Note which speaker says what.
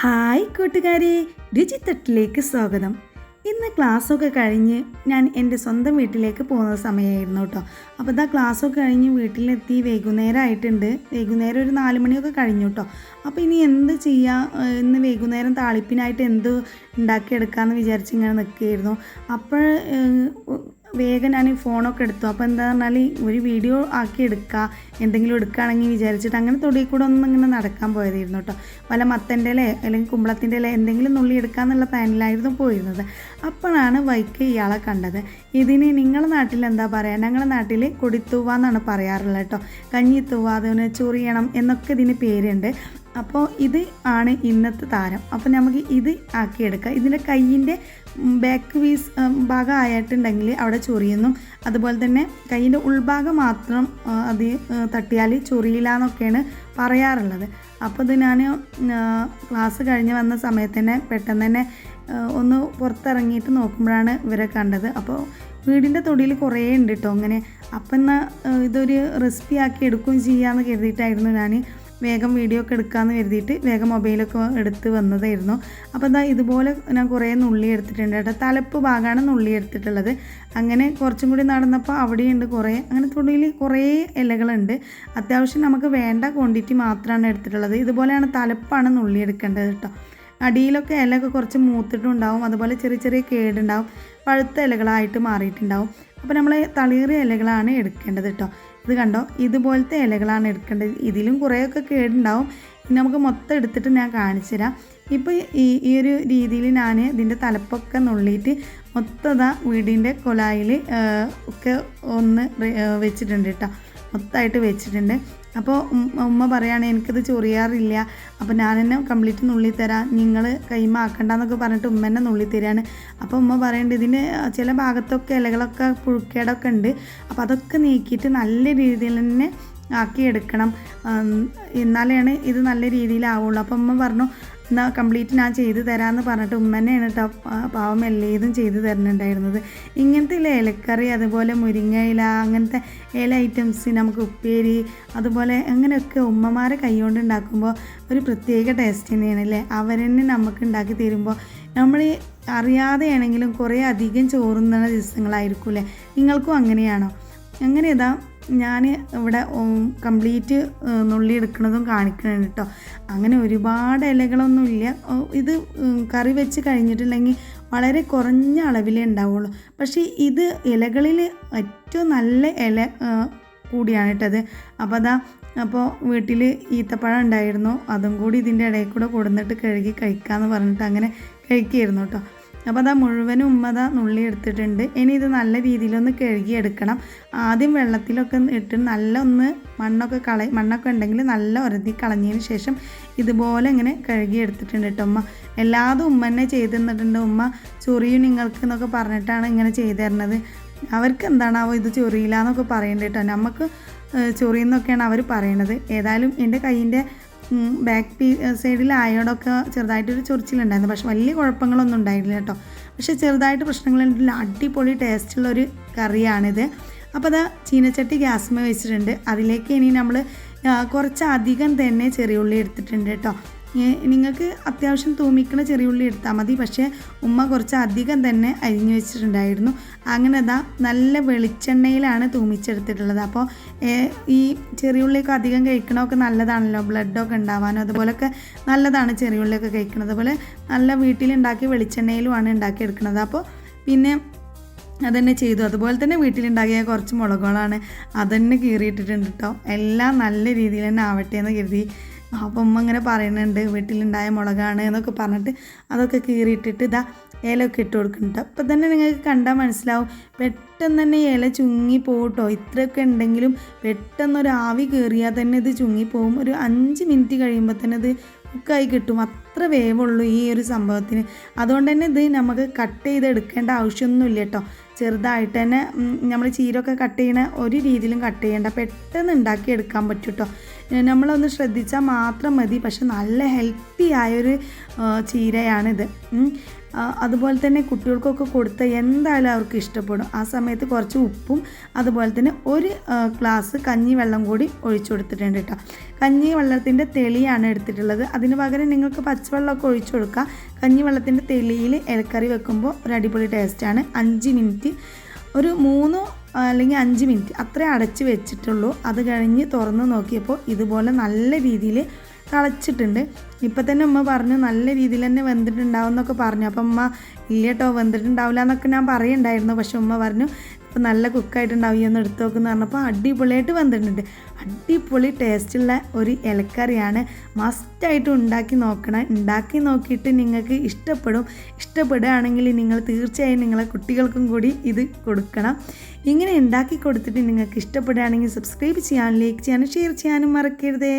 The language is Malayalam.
Speaker 1: ഹായ് കൂട്ടുകാരെ രുചിത്തട്ടിലേക്ക് സ്വാഗതം. ഇന്ന് ക്ലാസ്സൊക്കെ കഴിഞ്ഞ് ഞാൻ എന്റെ സ്വന്തം വീട്ടിലേക്ക് പോകുന്ന സമയമായിരുന്നു കേട്ടോ. അപ്പോൾ ഇതാ ക്ലാസ്സൊക്കെ കഴിഞ്ഞ് വീട്ടിലെത്തി വൈകുന്നേരം ആയിട്ടുണ്ട് വൈകുന്നേരം ഒരു നാല് മണിയൊക്കെ കഴിഞ്ഞു കേട്ടോ. അപ്പോൾ ഇനി എന്ത് ചെയ്യാം? ഇന്ന് വൈകുന്നേരം താളിപ്പിനായിട്ട് എന്ത് ഉണ്ടാക്കിയെടുക്കാമെന്ന് വിചാരിച്ച് ഇങ്ങനെ നിൽക്കുകയായിരുന്നു. അപ്പോൾ വേഗം ഞാൻ ഈ ഫോണൊക്കെ എടുത്തു. അപ്പോൾ എന്താ പറഞ്ഞാൽ ഒരു വീഡിയോ ആക്കി എടുക്കുക എന്തെങ്കിലും എടുക്കുകയാണെങ്കിൽ വിചാരിച്ചിട്ട് അങ്ങനെ തൊടി കൂടെ ഒന്നും ഇങ്ങനെ നടക്കാൻ പോയതായിരുന്നു കേട്ടോ വല്ല മത്തന്റെ ഇല അല്ലെങ്കിൽ കുമ്പളത്തിന്റെ ഇല എന്തെങ്കിലും നുള്ളി എടുക്കാന്നുള്ള പ്ലാനിലായിരുന്നു പോയിരുന്നത്. അപ്പോഴാണ് വൈക്ക് ഇയാളെ കണ്ടത്. ഇതിന് നിങ്ങളുടെ നാട്ടിൽ എന്താ പറയുക ഞങ്ങളുടെ നാട്ടിൽ കൊടിത്തൂവ എന്നാണ് പറയാറുള്ളത് കേട്ടോ കഞ്ഞിത്തൂവ അതിന് ചൊറിയണം എന്നൊക്കെ ഇതിന് പേരുണ്ട്. അപ്പോൾ ഇത് ആണ് ഇന്നത്തെ താരം. അപ്പോൾ നമുക്ക് ഇത് ആക്കിയെടുക്കാം. ഇതിന്റെ കയ്യിന്റെ ബാക്ക് പീസ് ഭാഗം ആയിട്ടുണ്ടെങ്കിൽ അവിടെ ചൊറിയുന്നു. അതുപോലെ തന്നെ കയ്യിന്റെ ഉൾഭാഗം മാത്രം അത് തട്ടിയാൽ ചൊറിയില്ല എന്നൊക്കെയാണ് പറയാറുള്ളത്. അപ്പോൾ ഇത് ഞാൻ ക്ലാസ് കഴിഞ്ഞ് വന്ന സമയത്ത് തന്നെ പെട്ടെന്ന് തന്നെ ഒന്ന് പുറത്തിറങ്ങിയിട്ട് നോക്കുമ്പോഴാണ് ഇവരെ കണ്ടത്. അപ്പോൾ വീടിന്റെ തൊടിയിൽ കുറേ ഉണ്ട് കേട്ടോ അങ്ങനെ അപ്പം എന്നാൽ ഇതൊരു റെസിപ്പി ആക്കി എടുക്കുകയും ചെയ്യാമെന്ന് കരുതിയിട്ടായിരുന്നു ഞാൻ. വേഗം വീഡിയോ ഒക്കെ എടുക്കാമെന്ന് കരുതിയിട്ട് വേഗം മൊബൈലൊക്കെ എടുത്ത് വന്നതായിരുന്നു. അപ്പോൾ എന്താ ഇതുപോലെ ഞാൻ കുറേ നുള്ളി എടുത്തിട്ടുണ്ട് കേട്ടോ. തലപ്പ് ഭാഗമാണ് നുള്ളി എടുത്തിട്ടുള്ളത്. അങ്ങനെ കുറച്ചും കൂടി നടന്നപ്പോൾ അവിടെയുണ്ട് കുറേ അങ്ങനെ തുള്ളിയിൽ കുറേ ഇലകളുണ്ട്. അത്യാവശ്യം നമുക്ക് വേണ്ട ക്വാണ്ടിറ്റി മാത്രമാണ് എടുത്തിട്ടുള്ളത്. ഇതുപോലെയാണ് തലപ്പാണ് നുള്ളി എടുക്കേണ്ടത് കേട്ടോ. അടിയിലൊക്കെ ഇലയൊക്കെ കുറച്ച് മൂത്തിട്ടുണ്ടാവും. അതുപോലെ ചെറിയ ചെറിയ കേടുണ്ടാവും. പഴുത്ത ഇലകളായിട്ട് മാറിയിട്ടുണ്ടാവും. അപ്പോൾ നമ്മൾ തളിയേറിയ ഇലകളാണ് എടുക്കേണ്ടത് കേട്ടോ. ഇത് കണ്ടോ? ഇതുപോലത്തെ ഇലകളാണ് എടുക്കേണ്ടത്. ഇതിലും കുറേയൊക്കെ കേടുണ്ടാവും. നമുക്ക് മൊത്തം എടുത്തിട്ട് ഞാൻ കാണിച്ചു തരാം. ഇപ്പോൾ ഈ ഈ ഒരു രീതിയിൽ ഞാൻ ഇതിന്റെ തലപ്പൊക്കെ നുള്ളിയിട്ട് മൊത്തം വീടിന്റെ കൊലായിൽ ഒക്കെ ഒന്ന് വെച്ചിട്ടുണ്ട് കേട്ടോ. മൊത്തമായിട്ട് വെച്ചിട്ടുണ്ട്. അപ്പോൾ ഉമ്മ പറയുകയാണ് എനിക്കത് ചൊറിയാറില്ല. അപ്പോൾ ഞാൻ തന്നെ കംപ്ലീറ്റ് നുള്ളി തരാം. നിങ്ങൾ കൈമാക്കണ്ടെന്നൊക്കെ പറഞ്ഞിട്ട് ഉമ്മ തന്നെ നുള്ളി തരാണ്. അപ്പോൾ ഉമ്മ പറയുന്നുണ്ട് ഇതിന് ചില ഭാഗത്തൊക്കെ ഇലകളൊക്കെ പുഴുക്കേടൊക്കെ ഉണ്ട്. അപ്പോൾ അതൊക്കെ നീക്കിയിട്ട് നല്ല രീതിയിൽ തന്നെ ആക്കിയെടുക്കണം. എന്നാലാണ് ഇത് നല്ല രീതിയിലാവുള്ളൂ. അപ്പോൾ ഉമ്മ പറഞ്ഞു എന്നാൽ കംപ്ലീറ്റ് ഞാൻ ചെയ്തു തരാമെന്ന് പറഞ്ഞിട്ട് ഉമ്മനെയാണ് കേട്ടോ പാവം എല്ലേതും ചെയ്തു തരുന്നുണ്ടായിരുന്നത് ഇങ്ങനത്തെ ഇല്ല ഇലക്കറി അതുപോലെ മുരിങ്ങ ഇല അങ്ങനത്തെ ഇല ഐറ്റംസ് നമുക്ക് ഉപ്പേരി അതുപോലെ അങ്ങനെയൊക്കെ ഉമ്മമാരെ കൈകൊണ്ട് ഉണ്ടാക്കുമ്പോൾ ഒരു പ്രത്യേക ടേസ്റ്റ് തന്നെയാണ് അല്ലേ അവരെന്നെ നമുക്ക് ഉണ്ടാക്കി തരുമ്പോൾ നമ്മൾ അറിയാതെയാണെങ്കിലും കുറേ അധികം ചോറുന്ന ദിവസങ്ങളായിരിക്കും അല്ലേ നിങ്ങൾക്കും അങ്ങനെയാണോ? അങ്ങനെ ഇതാ ഞാൻ ഇവിടെ കംപ്ലീറ്റ് നുള്ളി എടുക്കുന്നതും കാണിക്കുന്നുണ്ട് കേട്ടോ അങ്ങനെ ഒരുപാട് ഇലകളൊന്നുമില്ല. ഇത് കറി വെച്ച് കഴിഞ്ഞിട്ടുണ്ടെങ്കിൽ വളരെ കുറഞ്ഞ അളവിലേ ഉണ്ടാവുള്ളൂ. പക്ഷേ ഇത് ഇലകളിൽ ഏറ്റവും നല്ല ഇല കൂടിയാണ് കേട്ടത് അപ്പോൾ അതാ അപ്പോൾ വീട്ടിൽ ഈത്തപ്പഴം ഉണ്ടായിരുന്നു. അതും കൂടി ഇതിന്റെ ഇടയിൽ കൂടെ കൊടുന്നിട്ട് കഴുകി കഴിക്കാമെന്ന് പറഞ്ഞിട്ട് അങ്ങനെ കഴിക്കുകയായിരുന്നു കേട്ടോ അപ്പോൾ അതാ മുഴുവനും ഉമ്മത നുള്ളി എടുത്തിട്ടുണ്ട്. ഇനി ഇത് നല്ല രീതിയിലൊന്ന് കഴുകിയെടുക്കണം ആദ്യം വെള്ളത്തിലൊക്കെ ഇട്ട് നല്ല ഒന്ന് മണ്ണൊക്കെ കള മണ്ണൊക്കെ ഉണ്ടെങ്കിൽ നല്ല ഉരതി കളഞ്ഞതിന് ശേഷം ഇതുപോലെ ഇങ്ങനെ കഴുകിയെടുത്തിട്ടുണ്ട് കേട്ടോ ഉമ്മ. എല്ലാതും ഉമ്മ തന്നെ ചെയ്ത് തന്നിട്ടുണ്ട്. ഉമ്മ ചൊറിയും നിങ്ങൾക്ക് എന്നൊക്കെ പറഞ്ഞിട്ടാണ് ഇങ്ങനെ ചെയ്തു തരുന്നത്. അവർക്ക് എന്താണാവോ ഇത് ചൊറിയില്ല എന്നൊക്കെ പറയേണ്ടത് കേട്ടോ. നമുക്ക് ചൊറിയെന്നൊക്കെയാണ് അവർ പറയണത്. ഏതായാലും എന്റെ കയ്യിന്റെ ബാക്ക് പീ സൈഡിൽ അയോടൊക്കെ ചെറുതായിട്ടൊരു ചൊറിച്ചിലുണ്ടായിരുന്നു. പക്ഷെ വലിയ കുഴപ്പങ്ങളൊന്നും ഉണ്ടായില്ല കേട്ടോ. പക്ഷെ ചെറുതായിട്ട് പ്രശ്നങ്ങളുണ്ടെങ്കിൽ അടിപൊളി ടേസ്റ്റുള്ളൊരു കറിയാണിത്. അപ്പോൾ അത് ചീനച്ചട്ടി ഗ്യാസ്മേ വെച്ചിട്ടുണ്ട്. അതിലേക്ക് ഇനി നമ്മൾ കുറച്ച് അധികം തന്നെ ചെറിയുള്ളി എടുത്തിട്ടുണ്ട് കേട്ടോ. നിങ്ങൾക്ക് അത്യാവശ്യം തൂമിക്കണ ചെറിയുള്ളി എടുത്താൽ മതി. പക്ഷേ ഉമ്മ കുറച്ച് അധികം തന്നെ അരിഞ്ഞു വെച്ചിട്ടുണ്ടായിരുന്നു. അങ്ങനെ അതാ നല്ല വെളിച്ചെണ്ണയിലാണ് തൂമിച്ചെടുത്തിട്ടുള്ളത്. അപ്പോൾ ഈ ചെറിയുള്ളിയൊക്കെ അധികം കഴിക്കണമൊക്കെ നല്ലതാണല്ലോ. ബ്ലഡൊക്കെ ഉണ്ടാവാനും അതുപോലൊക്കെ നല്ലതാണ് ചെറിയുള്ളിയൊക്കെ കഴിക്കുന്നത് അതുപോലെ നല്ല വീട്ടിലുണ്ടാക്കി വെളിച്ചെണ്ണയിലുമാണ് ഉണ്ടാക്കിയെടുക്കുന്നത് അപ്പോൾ പിന്നെ അതന്നെ ചെയ്തു. അതുപോലെ തന്നെ വീട്ടിലുണ്ടാക്കിയ കുറച്ച് മുളകുകളാണ്. അതന്നെ കീറിയിട്ടിട്ടുണ്ട് കേട്ടോ എല്ലാം നല്ല രീതിയിൽ തന്നെ ആവട്ടെ എന്ന് കരുതി. അപ്പം ഉമ്മ ഇങ്ങനെ പറയുന്നുണ്ട് വീട്ടിലുണ്ടായ മുളകാണ് എന്നൊക്കെ പറഞ്ഞിട്ട് അതൊക്കെ കീറിയിട്ടിട്ട് ഇതാ ഇലയൊക്കെ ഇട്ട് കൊടുക്കുന്നുണ്ട്. അപ്പം തന്നെ നിങ്ങൾക്ക് കണ്ടാൽ മനസ്സിലാവും പെട്ടെന്ന് തന്നെ ഇല ചുങ്ങി പോകട്ടോ ഇത്രയൊക്കെ ഉണ്ടെങ്കിലും പെട്ടെന്നൊരു ആവി കയറിയാൽ തന്നെ ഇത് ചുങ്ങിപ്പോവും. ഒരു അഞ്ച് മിനിറ്റ് കഴിയുമ്പോൾ തന്നെ ഇത് കുക്കായി കിട്ടും. അത്ര വേവുള്ളൂ ഈ ഒരു സംഭവത്തിന്. അതുകൊണ്ട് തന്നെ ഇത് നമുക്ക് കട്ട് ചെയ്ത് എടുക്കേണ്ട ആവശ്യമൊന്നുമില്ല കേട്ടോ. ചെറുതായിട്ട് തന്നെ നമ്മൾ ചീരൊക്കെ കട്ട് ചെയ്യണ ഒരു രീതിയിലും കട്ട് ചെയ്യേണ്ട. പെട്ടെന്ന് ഉണ്ടാക്കി എടുക്കാൻ പറ്റും കേട്ടോ നമ്മളൊന്ന് ശ്രദ്ധിച്ചാൽ മാത്രം മതി. പക്ഷെ നല്ല ഹെൽത്തി ആയൊരു ചീരയാണിത്. അതുപോലെ തന്നെ കുട്ടികൾക്കൊക്കെ കൊടുത്ത എന്തായാലും അവർക്ക് ഇഷ്ടപ്പെടും. ആ സമയത്ത് കുറച്ച് ഉപ്പും അതുപോലെ തന്നെ ഒരു ഗ്ലാസ് കഞ്ഞി വെള്ളം കൂടി ഒഴിച്ചു കൊടുത്തിട്ടുണ്ട് കേട്ടോ. കഞ്ഞി വെള്ളത്തിന്റെ തെളിയാണ് എടുത്തിട്ടുള്ളത്. അതിന് പകരം നിങ്ങൾക്ക് പച്ചവെള്ളമൊക്കെ ഒഴിച്ചു കൊടുക്കാം. കഞ്ഞി വെള്ളത്തിന്റെ തെളിയിൽ ഇലക്കറി വെക്കുമ്പോൾ ഒരു അടിപൊളി ടേസ്റ്റാണ് അഞ്ച് മിനിറ്റ് ഒരു മൂന്നോ അല്ലെങ്കിൽ അഞ്ച് മിനിറ്റ് അത്രേ അടച്ച് വെച്ചിട്ടുള്ളൂ. അത് കഴിഞ്ഞ് തുറന്ന് നോക്കിയപ്പോൾ ഇതുപോലെ നല്ല രീതിയിൽ തിളച്ചിട്ടുണ്ട് ഇപ്പം തന്നെ ഉമ്മ പറഞ്ഞു നല്ല രീതിയിൽ തന്നെ വെന്തിട്ടുണ്ടാവും എന്നൊക്കെ പറഞ്ഞു. അപ്പം ഉമ്മ ഇല്ല കേട്ടോ വെന്തിട്ടുണ്ടാവില്ല എന്നൊക്കെ ഞാൻ പറയുണ്ടായിരുന്നു. പക്ഷെ ഉമ്മ പറഞ്ഞു ഇപ്പം നല്ല കുക്കായിട്ടുണ്ടാവും ഈ ഒന്ന് എടുത്തു നോക്കുന്നു പറഞ്ഞപ്പോൾ അടിപൊളിയായിട്ട് വന്നിട്ടുണ്ട് അടിപൊളി ടേസ്റ്റുള്ള ഒരു ഇലക്കറിയാണ്. മസ്റ്റായിട്ട് ഉണ്ടാക്കി നോക്കണം. ഉണ്ടാക്കി നോക്കിയിട്ട് നിങ്ങൾക്ക് ഇഷ്ടപ്പെടും. ഇഷ്ടപ്പെടുകയാണെങ്കിൽ നിങ്ങൾ തീർച്ചയായും നിങ്ങളെ കുട്ടികൾക്കും കൂടി ഇത് കൊടുക്കണം. ഇങ്ങനെ ഉണ്ടാക്കി കൊടുത്തിട്ട് നിങ്ങൾക്ക് ഇഷ്ടപ്പെടുകയാണെങ്കിൽ സബ്സ്ക്രൈബ് ചെയ്യാനും ലൈക്ക് ചെയ്യാനും ഷെയർ ചെയ്യാനും മറക്കരുതേ.